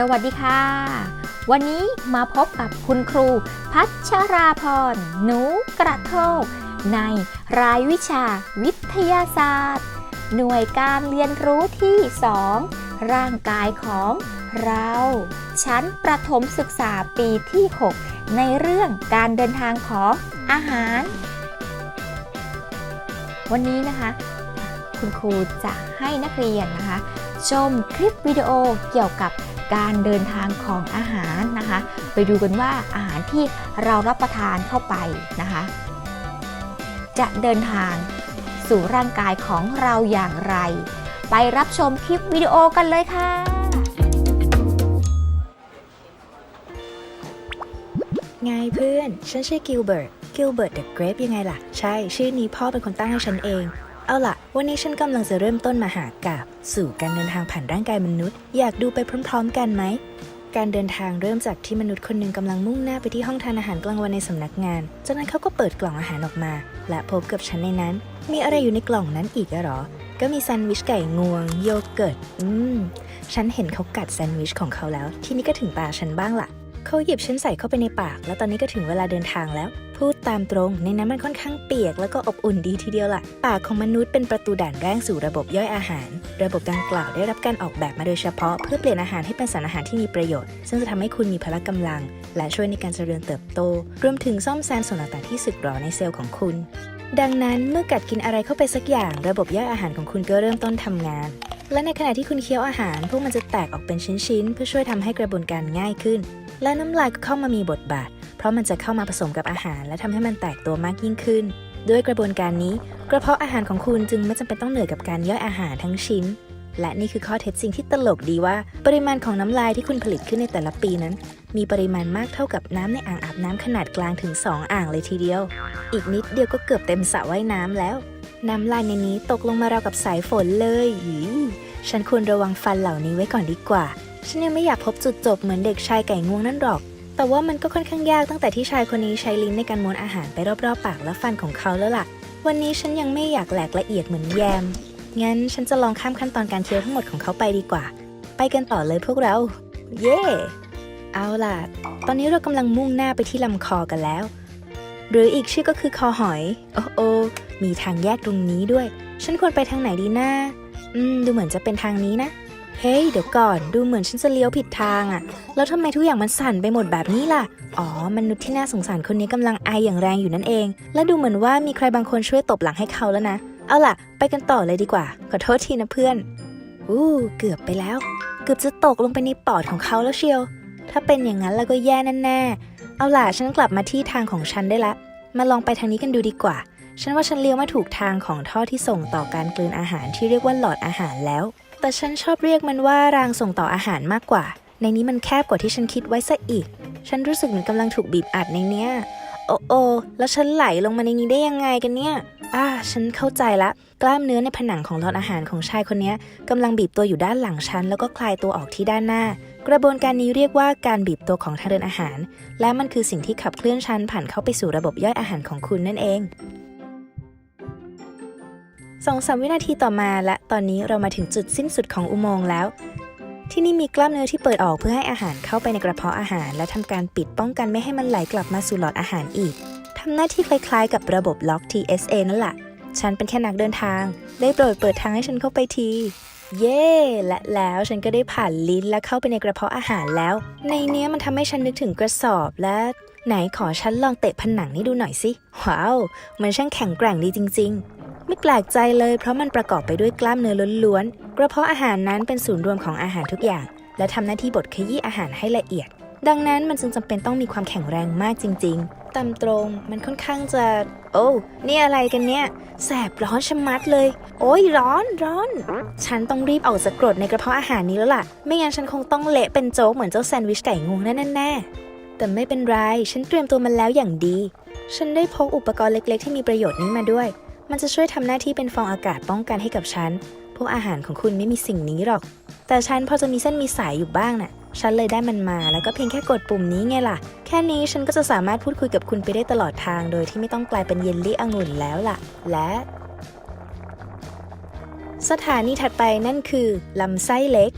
สวัสดีค่ะ วันนี้มาพบกับคุณครู พัชราพรหนูกระโทก ในรายวิชาวิทยาศาสตร์ หน่วยการเรียนรู้ที่ 2 ร่างกายของเรา ชั้นประถมศึกษาปีที่ 6 ในเรื่องการเดินทางของอาหาร วันนี้นะคะ คุณครูจะให้นักเรียนนะคะ ชมคลิปวิดีโอเกี่ยวกับ การเดินทางของอาหารนะคะ ไปดูกันว่าอาหารที่เรารับประทานเข้าไปนะคะ จะเดินทางสู่ร่างกายของเราอย่างไร ไปรับชมคลิปวิดีโอกันเลยค่ะ ไงเพื่อน ฉันชื่อกิลเบิร์ต กิลเบิร์ตเดอะเกรฟยังไงล่ะ ใช่ ชื่อนี้พ่อเป็นคนตั้งให้ฉันเอง เอาล่ะ วันนี้ฉันกำลังจะเริ่มต้นมหากาบสู่การเดินทางผ่านร่างกายมนุษย์ อยากดูไปพร้อม ๆ กันไหม การเดินทางเริ่มจากที่มนุษย์คนหนึ่งกำลังมุ่งหน้าไปที่ห้องทานอาหารกลางวันในสำนักงาน จากนั้นเขาก็เปิดกล่องอาหารออกมา และพบกับฉันในนั้น มีอะไรอยู่ในกล่องนั้นอีกอะหรอ ก็มีแซนด์วิชไก่งวง โยเกิร์ต อืม ฉันเห็นเขากัดแซนด์วิชของเขาแล้ว ทีนี้ก็ถึงตาฉันบ้างล่ะ เขาหยิบฉันใส่เข้าไปในปาก แล้วตอนนี้ก็ถึงเวลาเดินทางแล้ว พูดตามตรง ในนั้นมันค่อนข้างเปียกแล้วก็อบอุ่นดีทีเดียวล่ะ ปากของมนุษย์เป็นประตูด่านแรกสู่ระบบย่อยอาหาร ระบบดังกล่าวได้รับการออกแบบมาโดยเฉพาะ เพื่อเปลี่ยนอาหารให้เป็นสารอาหารที่มีประโยชน์ ซึ่งจะทำให้คุณมีพละกำลัง และช่วยในการเจริญเติบโต รวมถึงซ่อมแซมส่วนต่างๆที่สึกหรอในเซลล์ของคุณ ดังนั้นเมื่อกัดกินอะไรเข้าไปสักอย่าง ระบบย่อยอาหารของคุณก็เริ่มต้นทำงานและในขณะที่คุณเคี้ยวอาหาร พวกมันจะแตกออกเป็นชิ้นๆ เพื่อช่วยทำให้กระบวนการง่ายขึ้น และน้ำลายก็เข้ามามีบทบาท เพราะมันจะเข้ามาผสมกับอาหาร และทำให้มันแตกตัวมากยิ่งขึ้น ด้วยกระบวนการนี้ กระเพาะอาหารของคุณจึงไม่จำเป็นต้องเหนื่อยกับการย่อยอาหารทั้งชิ้น และนี่คือข้อเท็จจริงที่ตลกดีว่า ปริมาณของน้ำลายที่คุณผลิตขึ้นในแต่ละปีนั้น มีปริมาณมากเท่ากับน้ำในอ่างอาบน้ำขนาดกลางถึง 2 อ่างเลยทีเดียว อีกนิดเดียวก็เกือบเต็มสระว่ายน้ำแล้ว น้ำลายในนี้ตกลงมาราวกับสายฝนเลยฉันควรระวังฟันเหล่านี้ไว้ก่อนดีกว่า ฉันยังไม่อยากพบจุดจบเหมือนเด็กชายไก่งวงนั่นหรอก แต่ว่ามันก็ค่อนข้างยากตั้งแต่ที่ชายคนนี้ใช้ลิ้นในการม้วนอาหารไปรอบๆปากและฟันของเขาแล้วล่ะ วันนี้ฉันยังไม่อยากแหลกละเอียดเหมือนแยม งั้นฉันจะลองข้ามขั้นตอนการเคี้ยวทั้งหมดของเขาไปดีกว่า ไปกันต่อเลยพวกเรา เย่เอาล่ะ ตอนนี้เรากำลังมุ่งหน้าไปที่ลำคอกันแล้ว หรืออีกชื่อก็คือคอหอย โอ้โอมีทางแยกตรงนี้ด้วย ฉันควรไปทางไหนดีนะอืม ดูเหมือนจะเป็นทางนี้นะ เฮ้ย เดี๋ยวก่อน ดูเหมือนฉันจะเลี้ยวผิดทางอะแล้วทำไมทุกอย่างมันสั่นไปหมดแบบนี้ล่ะ อ๋อ มนุษย์ที่น่าสงสารคนนี้กำลังไออย่างแรงอยู่นั่นเอง และดูเหมือนว่ามีใครบางคนช่วยตบหลังให้เขาแล้วนะ เอาล่ะ ไปกันต่อเลยดีกว่า ขอโทษทีนะเพื่อน อู้เกือบไปแล้ว เกือบจะตกลงไปในปอดของเขาแล้วเชียว ถ้าเป็นอย่างนั้นแล้วก็แย่แน่ๆ เอาล่ะ ฉันกลับมาที่ทางของฉันได้ละ มาลองไปทางนี้กันดูดีกว่า ฉันว่าฉันเลี้ยวมาถูกทางของท่อที่ส่งต่อการกลืนอาหารที่เรียกว่าหลอดอาหารแล้ว แต่ฉันชอบเรียกมันว่ารางส่งต่ออาหารมากกว่า ในนี้มันแคบกว่าที่ฉันคิดไว้ซะอีก ฉันรู้สึกเหมือนกำลังถูกบีบอัดในเนี้ย โอ้โอแล้วฉันไหลลงมาในนี้ได้ยังไงกันเนี่ย อ่า ฉันเข้าใจละ กล้ามเนื้อในผนังของหลอดอาหารของชายคนนี้กำลังบีบตัวอยู่ด้านหลังฉันแล้วก็คลายตัวออกที่ด้านหน้า กระบวนการนี้เรียกว่าการบีบตัวของทางเดินอาหาร และมันคือสิ่งที่ขับเคลื่อนฉันผ่านเข้าไปสู่ระบบย่อยอาหารของคุณนั่นเอง สองสามวินาทีต่อมาและตอนนี้เรามาถึงจุดสิ้นสุดของอุโมงค์แล้ว ที่นี่มีกล้ามเนื้อที่เปิดออกเพื่อให้อาหารเข้าไปในกระเพาะอาหาร และทำการปิดป้องกันไม่ให้มันไหลกลับมาสู่หลอดอาหารอีกทำหน้าที่คล้ายๆ กับระบบล็อก TSA นั่นแหละฉันเป็นแค่นักเดินทาง ได้โปรดเปิดทางให้ฉันเข้าไปที เย้และแล้วฉันก็ได้ผ่านลิ้นและเข้าไปในกระเพาะอาหารแล้ว ในเนี้ยมันทำให้ฉันนึกถึงกระสอบและ ไหนขอฉันลองเตะผนังนี่ดูหน่อยสิ ว้าว มันช่างแข็งแกร่งดีจริง ๆ ไม่แปลกใจเลยเพราะมันประกอบไปด้วยกล้ามเนื้อล้วนๆ กระเพาะอาหารนั้นเป็นศูนย์รวมของอาหารทุกอย่าง และทำหน้าที่บดขยี้อาหารให้ละเอียด ดังนั้นมันจึงจำเป็นต้องมีความแข็งแรงมากจริง ๆ ตามตรงมันค่อนข้างจะ โอ้นี่อะไรกันเนี่ย แสบร้อนชะมัดเลย โอ้ยร้อนร้อน ฉันต้องรีบออกจากกรดในกระเพาะอาหารนี้แล้วล่ะ ไม่งั้นฉันคงต้องเละเป็นโจ๊กเหมือนเจ้าแซนด์วิชไก่งวงแน่แน่แต่ไม่เป็นไร ฉันเตรียมตัวมันแล้วอย่างดี ฉันได้พกอุปกรณ์เล็ก ๆ ที่มีประโยชน์นี้มาด้วย มันจะช่วยทำหน้าที่เป็นฟองอากาศป้องกันให้กับฉัน พวกอาหารของคุณไม่มีสิ่งนี้หรอก แต่ฉันพอจะมีเส้นมีสายอยู่บ้างน่ะ ฉันเลยได้มันมาแล้วก็เพียงแค่กดปุ่มนี้ไงล่ะ แค่นี้ฉันก็จะสามารถพูดคุยกับคุณไปได้ตลอดทาง โดยที่ไม่ต้องกลายเป็นเยลลี่องุ่นแล้วล่ะ และ สถานีถัดไปนั่นคือลำไส้เล็ก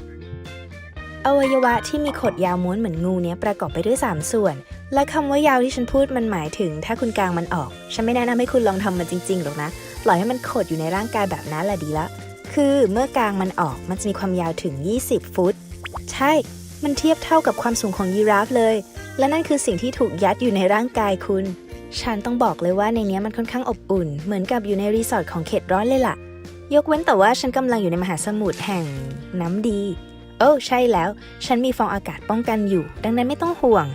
อวัยวะที่มีขดยาวม้วนเหมือนงูเนี้ยประกอบไปด้วย 3 ส่วน และคำว่ายาวที่ฉันพูดมันหมายถึง ถ้าคุณกลางมันออก ฉันไม่แนะนำให้คุณลองทำมันจริงๆหรอกนะ ปล่อยให้มันขดอยู่ในร่างกายแบบนั้นแหละดีละ คือเมื่อกางมันออกมันจะมีความยาวถึง 20 ฟุต ใช่ มันเทียบเท่ากับความสูงของยีราฟเลย และนั่นคือสิ่งที่ถูกยัดอยู่ในร่างกายคุณ ฉันต้องบอกเลยว่าในนี้มันค่อนข้างอบอุ่น เหมือนกับอยู่ในรีสอร์ทของเขตร้อนเลยล่ะ ยกเว้นแต่ว่าฉันกำลังอยู่ในมหาสมุทรแห่งน้ำดี โอ้ใช่แล้ว ฉันมีฟองอากาศป้องกันอยู่ ดังนั้นไม่ต้องห่วง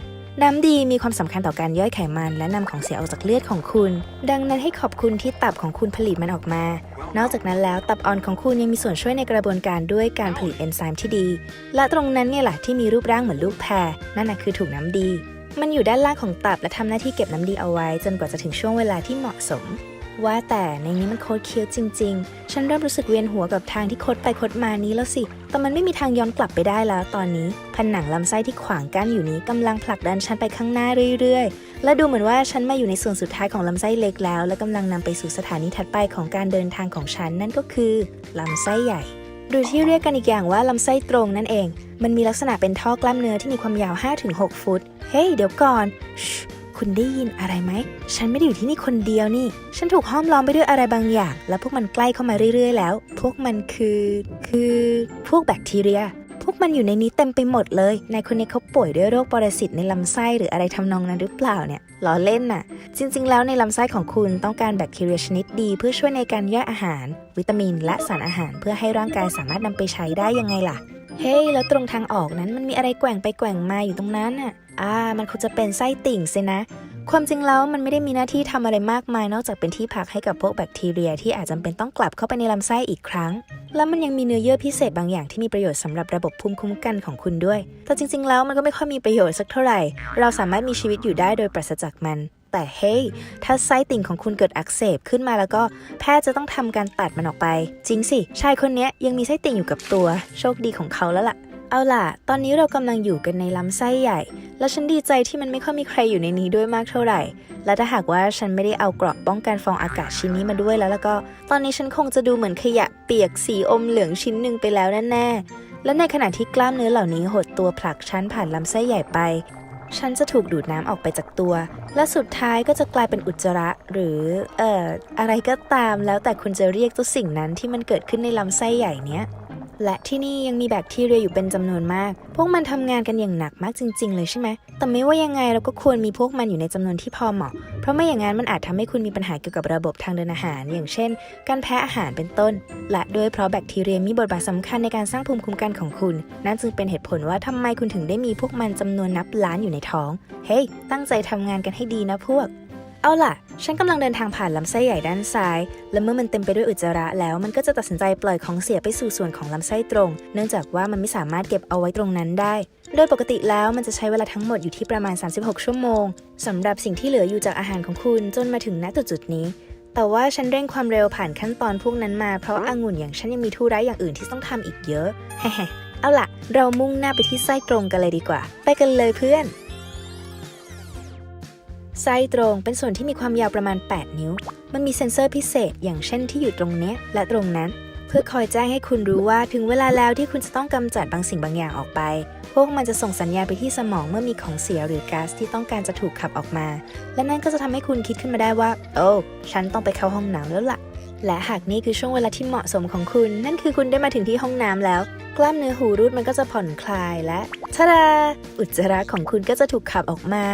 น้ำดีมีความสำคัญต่อการย่อยไขมันและนำของเสียออกจากเลือดของคุณ ดังนั้นให้ขอบคุณที่ตับของคุณผลิตมันออกมา นอกจากนั้นแล้วตับอ่อนของคุณยังมีส่วนช่วยในกระบวนการด้วยการผลิตเอนไซม์ที่ดี และตรงนั้นเนี่ยแหละที่มีรูปร่างเหมือนลูกแพรนั่นนะคือถุงน้ำดี มันอยู่ด้านล่างของตับและทำหน้าที่เก็บน้ำดีเอาไว้ จนกว่าจะถึงช่วงเวลาที่เหมาะสม ว่าแต่ในนี้มันโคตรเคี้ยวจริง ๆ ฉันเริ่มรู้สึกเวียนหัวกับทางที่คดไปคดมานี้แล้วสิ แต่มันไม่มีทางย้อนกลับไปได้แล้วตอนนี้ ผนังลำไส้ที่ขวางกั้นอยู่นี้กำลังผลักดันฉันไปข้างหน้าเรื่อย ๆ และดูเหมือนว่าฉันมาอยู่ในส่วนสุดท้ายของลำไส้เล็กแล้ว และกำลังนำไปสู่สถานีถัดไปของการเดินทางของฉันนั่นก็คือลำไส้ใหญ่หรือที่เรียกกันอีกอย่างว่าลำไส้ตรงนั่นเอง มันมีลักษณะเป็นท่อกล้ามเนื้อที่มีความยาว 5-6 ฟุต เฮ้ย เดี๋ยวก่อนช คุณได้ยินอะไรไหม ฉันไม่ได้อยู่ที่นี่คนเดียวนี่ ฉันถูกห้อมล้อมไปด้วยอะไรบางอย่าง และพวกมันใกล้เข้ามาเรื่อยๆ แล้ว พวกมันคือ คือพวกแบคทีเรีย พวกมันอยู่ในนี้เต็มไปหมดเลย นายคนนี้เขาป่วยด้วยโรคปรสิตในลำไส้หรืออะไรทำนองนั้นหรือเปล่าเนี่ยล้อเล่นน่ะ จริง ๆ แล้วในลำไส้ของคุณต้องการแบคทีเรียชนิดดี เพื่อช่วยในการย่อยอาหาร วิตามิน และสารอาหาร เพื่อให้ร่างกายสามารถนำไปใช้ได้ยังไงล่ะ เฮ้ยแล้วตรงทางออกนั้นมันมีอะไรแกว่งไปแกว่งมาอยู่ตรงนั้นน่ะ อ่า มันคงจะเป็นไส้ติ่งสินะ ความจริงแล้วมันไม่ได้มีหน้าที่ทำอะไรมากมาย นอกจากเป็นที่พักให้กับพวกแบคทีเรีย ที่อาจจำเป็นต้องกลับเข้าไปในลำไส้อีกครั้ง แล้วมันยังมีเนื้อเยื่อพิเศษบางอย่างที่มีประโยชน์สำหรับระบบภูมิคุ้มกันของคุณด้วย แต่จริง ๆ แล้วมันก็ไม่ค่อยมีประโยชน์สักเท่าไหร่ เราสามารถมีชีวิตอยู่ได้โดยปราศจากมัน แต่เฮ้ย ถ้าไส้ติ่งของคุณเกิดอักเสบขึ้นมาแล้วก็แพทย์จะต้องทำการตัดมันออกไป จริงสิ ชายคนนี้ยยังมีไส้ติ่งอยู่กับตัว โชคดีของเขาแล้วล่ะเอาล่ะ ตอนนี้เรากำลังอยู่กันในลำไส้ใหญ่ และฉันดีใจที่มันไม่ค่อยมีใครอยู่ในนี้ด้วยมากเท่าไหร่ และถ้าหากว่าฉันไม่ได้เอาเกราะป้องกันฟองอากาศชิ้นนี้มาด้วยแล้วแล้วก็ ตอนนี้ฉันคงจะดูเหมือนขยะเปียกสีอมเหลืองชิ้นหนึ่งไปแล้วแน่ๆและในขณะที่กล้ามเนื้อเหล่านี้หดตัวผลักฉันผ่านลำไส้ใหญ่ไป ฉันจะถูกดูดน้ำออกไปจากตัว และสุดท้ายก็จะกลายเป็นอุจจาระ หรือ เอ่อ อะไรก็ตามแล้วแต่คุณจะเรียกตัวสิ่งนั้นที่มันเกิดขึ้นในลำไส้ใหญ่เนี้ย และที่นี่ยังมีแบคทีเรียอยู่เป็นจำนวนมาก พวกมันทำงานกันอย่างหนักมากจริง ๆ เลยใช่ไหม แต่ไม่ว่ายังไงเราก็ควรมีพวกมันอยู่ในจำนวนที่พอเหมาะ เพราะไม่อย่างนั้นมันอาจทำให้คุณมีปัญหาเกี่ยวกับระบบทางเดินอาหาร อย่างเช่น การแพ้อาหารเป็นต้น และด้วยเพราะแบคทีเรียมีบทบาทสำคัญในการสร้างภูมิคุ้มกันของคุณ นั่นจึงเป็นเหตุผลว่าทำไมคุณถึงได้มีพวกมันจำนวนนับล้านอยู่ในท้อง เฮ้ย ตั้งใจทำงานกันให้ดีนะพวก เอาล่ะ ฉันกำลังเดินทางผ่านลำไส้ใหญ่ด้านซ้าย และเมื่อมันเต็มไปด้วยอุจจาระแล้ว มันก็จะตัดสินใจปล่อยของเสียไปสู่ส่วนของลำไส้ตรง เนื่องจากว่ามันไม่สามารถเก็บเอาไว้ตรงนั้นได้ โดยปกติแล้วมันจะใช้เวลาทั้งหมดอยู่ที่ประมาณ 36 ชั่วโมงสำหรับสิ่งที่เหลืออยู่จากอาหารของคุณจนมาถึงณจุดๆนี้ แต่ว่าฉันเร่งความเร็วผ่านขั้นตอนพวกนั้นมาเพราะองุ่นอย่างฉันยังมีธุระอย่างอื่นที่ต้องทำอีกเยอะแฮๆเอาล่ะ เรามุ่งหน้าไปที่ไส้ตรงกันเลยดีกว่า ไปกันเลยเพื่อน ไส้ตรงเป็นส่วนที่มีความยาวประมาณ 8 นิ้ว มันมีเซ็นเซอร์พิเศษ อย่างเช่นที่อยู่ตรงเนี้ยและตรงนั้น เพื่อคอยแจ้งให้คุณรู้ว่าถึงเวลาแล้วที่คุณจะต้องกำจัดบางสิ่งบางอย่างออกไป พวกมันจะส่งสัญญาณไปที่สมองเมื่อมีของเสียหรือก๊าซที่ต้องการจะถูกขับออกมา และนั่นก็จะทำให้คุณคิดขึ้นมาได้ว่า โอ้ฉันต้องไปเข้าห้องน้ำแล้วล่ะ และหากนี่คือช่วงเวลาที่เหมาะสมของคุณ นั่นคือคุณได้มาถึงที่ห้องน้ำแล้วกล้ามเนื้อหูรูดมันก็จะผ่อนคลายและทะดาอุจจาระของคุณก็จะถูกขับออกมา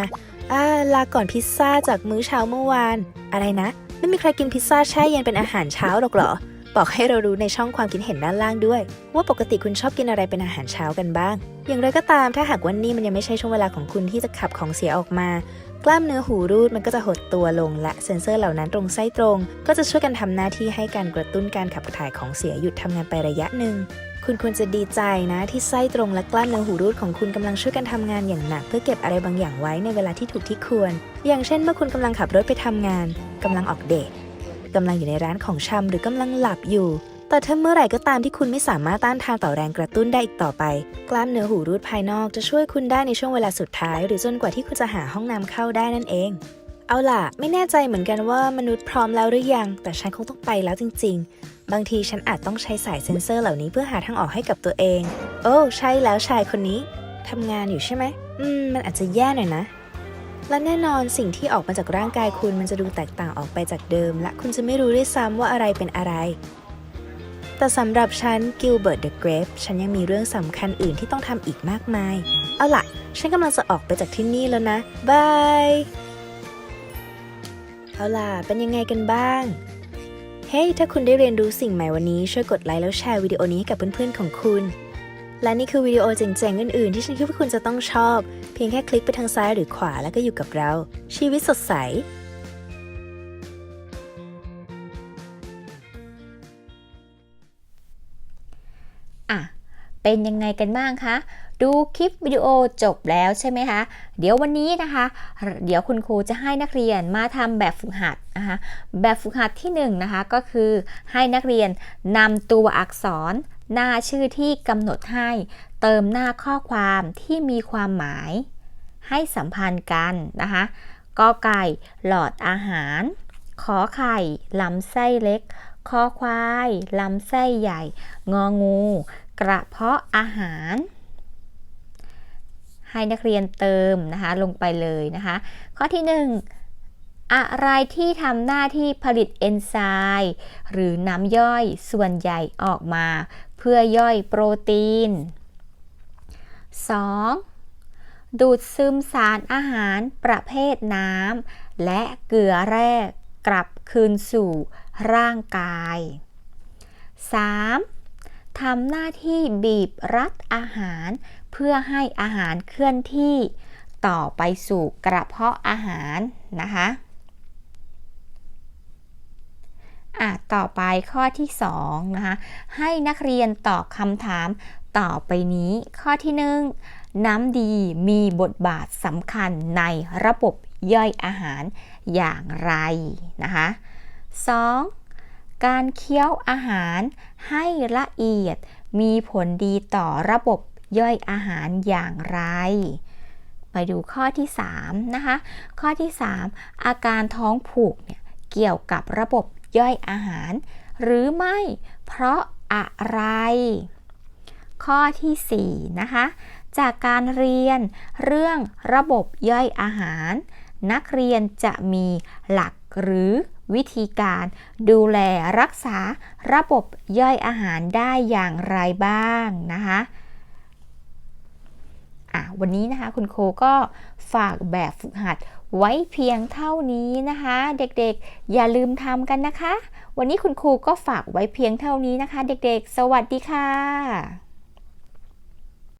อ่าลาก่อนพิซซ่าจากมื้อเช้าเมื่อวาน อะไรนะ ไม่มีใครกินพิซซ่าแช่เย็นเป็นอาหารเช้าหรอกเหรอ บอกให้เรารู้ในช่องความคิดเห็นด้านล่างด้วย ว่าปกติคุณชอบกินอะไรเป็นอาหารเช้ากันบ้าง อย่างไรก็ตามถ้าหากวันนี้มันยังไม่ใช่ช่วงเวลาของคุณที่จะขับของเสียออกมา กล้ามเนื้อหูรูดมันก็จะหดตัวลง และเซ็นเซอร์เหล่านั้นตรงไส้ตรง ก็จะช่วยกันทำหน้าที่ให้การกระตุ้นการขับถ่ายของเสียหยุดทำงานไประยะหนึ่ง คุณควรจะดีใจนะที่ไส้ตรงและกล้ามเนื้อหูรูดของคุณกำลังช่วยกันทำงานอย่างหนัก เพื่อเก็บอะไรบางอย่างไว้ในเวลาที่ถูกที่ควร อย่างเช่นเมื่อคุณกำลังขับรถไปทำงานกำลังออกเดทกำลังอยู่ในร้านของชำหรือกำลังหลับอยู่ แต่ถ้าเมื่อไหร่ก็ตามที่คุณไม่สามารถต้านทานต่อแรงกระตุ้นได้อีกต่อไป กล้ามเนื้อหูรูดภายนอกจะช่วยคุณได้ในช่วงเวลาสุดท้าย หรือจนกว่าที่คุณจะหาห้องน้ำเข้าได้นั่นเองเอาล่ะ ไม่แน่ใจเหมือนกันว่ามนุษย์พร้อมแล้วหรือยัง แต่ฉันคงต้องไปแล้วจริง ๆ บางทีฉันอาจต้องใช้สายเซ็นเซอร์เหล่านี้เพื่อหาทางออกให้กับตัวเอง โอ้ใช่แล้วชายคนนี้ทำงานอยู่ใช่ไหมอืม มันอาจจะแย่หน่อยนะ และแน่นอนสิ่งที่ออกมาจากร่างกายคุณมันจะดูแตกต่างออกไปจากเดิม และคุณจะไม่รู้ด้วยซ้ำว่าอะไรเป็นอะไร แต่สำหรับฉันกิลเบิร์ตเดอะเกรฟฉันยังมีเรื่องสำคัญอื่นที่ต้องทำอีกมากมาย เอาล่ะ ฉันกำลังจะออกไปจากที่นี่แล้วนะบายเอาล่ะ เป็นยังไงกันบ้าง เฮ้ยถ้าคุณได้เรียนรู้สิ่งใหม่วันนี้ช่วยกดไลค์แล้วแชร์วิดีโอนี้ให้กับเพื่อนๆของคุณ และนี่คือวิดีโอเจ๋งๆอื่นๆ ที่ฉันคิดว่าคุณจะต้องชอบ เพียงแค่คลิกไปทางซ้ายหรือขวาแล้วก็อยู่กับเรา ชีวิตสดใส เป็นยังไงกันบ้างคะ ดูคลิปวิดีโอจบแล้วใช่ไหมคะ เดี๋ยววันนี้นะคะ เดี๋ยวคุณครูจะให้นักเรียนมาทำแบบฝึกหัดนะคะ แบบฝึกหัดที่1นงนะคะก็คือให้นักเรียนนำตัวอักษรหน้าชื่อที่กำหนดให้ เติมหน้าข้อความที่มีความหมาย ให้สัมพันธ์กันนะคะกอไก่หลอดอาหาร ขอไข่ลำไส้เล็ก คอควายลำไส้ใหญ่ งองู กระเพาะอาหาร ให้นักเรียนเติมนะคะลงไปเลยนะคะข้อที่ 1 อะไรที่ทำหน้าที่ผลิตเอนไซม์หรือน้ำย่อยส่วนใหญ่ออกมา เพื่อย่อยโปรตีน 2. ดูดซึมสารอาหารประเภทน้ำและเกลือแร่กลับคืนสู่ร่างกาย 3. ทำหน้าที่บีบรัดอาหาร เพื่อให้อาหารเคลื่อนที่ต่อไปสู่กระเพาะอาหารนะคะอะต่อไปข้อที่2นะคะให้นักเรียนตอบคำถามต่อไปนี้ ข้อที่1น้ำดีมีบทบาทสำคัญในระบบย่อยอาหารอย่างไรนะคะ 2. การเคี้ยวอาหารให้ละเอียดมีผลดีต่อระบบย่อยอาหารอย่างไร ไปดูข้อที่3นะคะ ข้อที่ 3 อาการท้องผูกเนี่ยเกี่ยวกับระบบย่อยอาหาร หรือไม่เพราะอะไร ข้อที่4นะคะ จากการเรียนเรื่องระบบย่อยอาหาร นักเรียนจะมีหลักหรือ วิธีการดูแลรักษาระบบย่อยอาหารได้อย่างไรบ้างนะคะอะวันนี้นะคะคุณครูก็ฝากแบบฝึกหัดไว้เพียงเท่านี้นะคะ เด็กๆ อย่าลืมทำกันนะคะ วันนี้คุณครูก็ฝากไว้เพียงเท่านี้นะคะ เด็กๆ สวัสดีค่ะ